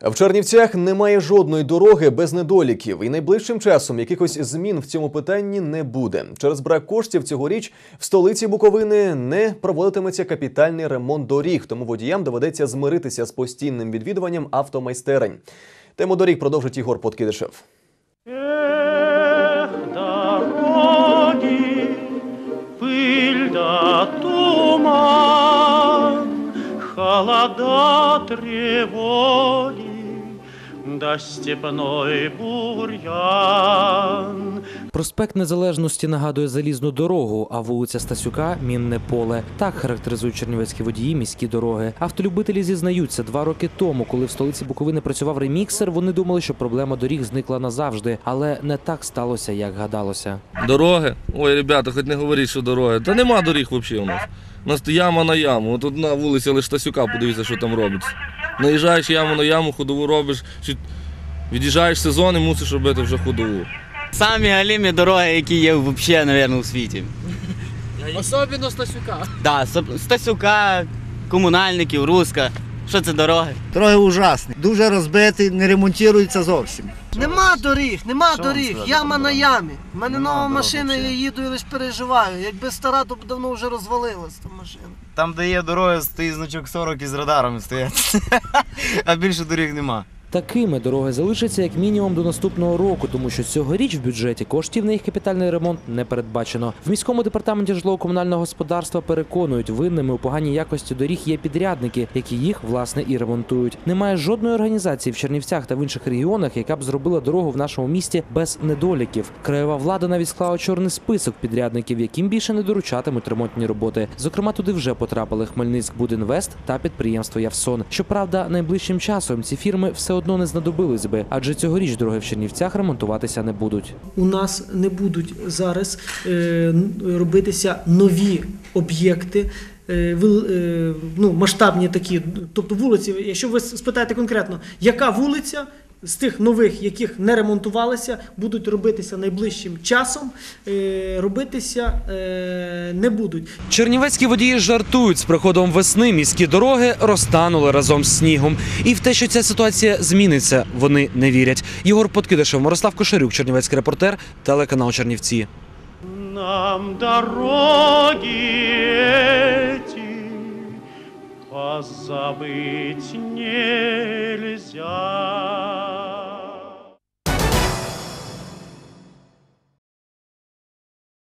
В Чернівцях немає жодної дороги без недоліків, і найближчим часом якихось змін в цьому питанні не буде. Через брак коштів цьогоріч в столиці Буковини не проводитиметься капітальний ремонт доріг, тому водіям доведеться змиритися з постійним відвідуванням автомайстерень. Тему доріг продовжить Ігор Подкидишев. Дороги, пыль да холода тревоги, да степной бурьян. Проспект Незалежності нагадує залізну дорогу, а вулиця Стасюка мінне поле. Так характеризують чернівецькі водії міські дороги. Автолюбителі зізнаються, два роки тому, коли в столиці Буковини працював реміксер, вони думали, що проблема доріг зникла назавжди, але не так сталося, як гадалося. Дороги? Ой, ребята, хоч не говоріть, що дороги. Та нема доріг взагалі у нас. У нас то яма на яму. От одна вулиця лише Стасюка, подивіться, що там робиться. Наїжджаєш яму на яму, ходову робиш, чи від'їжджаєш сезон і мусиш робити вже ходову. Самі галімі дороги, які є взагалі, мабуть, у світі. Особливо Стасюка. Да, Стасюка, комунальників, Руска. Що це дороги? Дороги ужасні, дуже розбиті, не ремонтуються зовсім. Нема доріг, нема доріг, яма на ямі. У мене нова машина, я їду і лише переживаю. Якби стара, то б давно вже розвалилась та машина. Там, де є дороги, стоїть значок 40 із радарами стоять. а більше доріг нема. Такими дороги залишаться як мінімум до наступного року, тому що цьогоріч в бюджеті коштів на їх капітальний ремонт не передбачено. В міському департаменті житлово-комунального господарства переконують, винними у поганій якості доріг є підрядники, які їх власне і ремонтують. Немає жодної організації в Чернівцях та в інших регіонах, яка б зробила дорогу в нашому місті без недоліків. Краєва влада навіть склала чорний список підрядників, яким більше не доручатимуть ремонтні роботи. Зокрема, туди вже потрапили Хмельницьк Будинвест та підприємство Явсон. Щоправда, найближчим часом ці фірми все одно не знадобились би, адже цьогоріч дороги в Чернівцях ремонтуватися не будуть. у нас не будуть зараз е, робитися нові об'єкти. е, е, Ну, масштабні такі, тобто вулиці, якщо ви спитаєте конкретно, яка вулиця з тих нових, яких не ремонтувалися, будуть робитися найближчим часом, е, робитися е, не будуть. Чернівецькі водії жартують з приходом весни. Міські дороги розтанули разом з снігом. І в те, що ця ситуація зміниться, вони не вірять. Єгор Подкидишев, Мирослав Кошарюк, Чернівецький репортер, телеканал Чернівці. Нам дороги эти позабыть нельзя.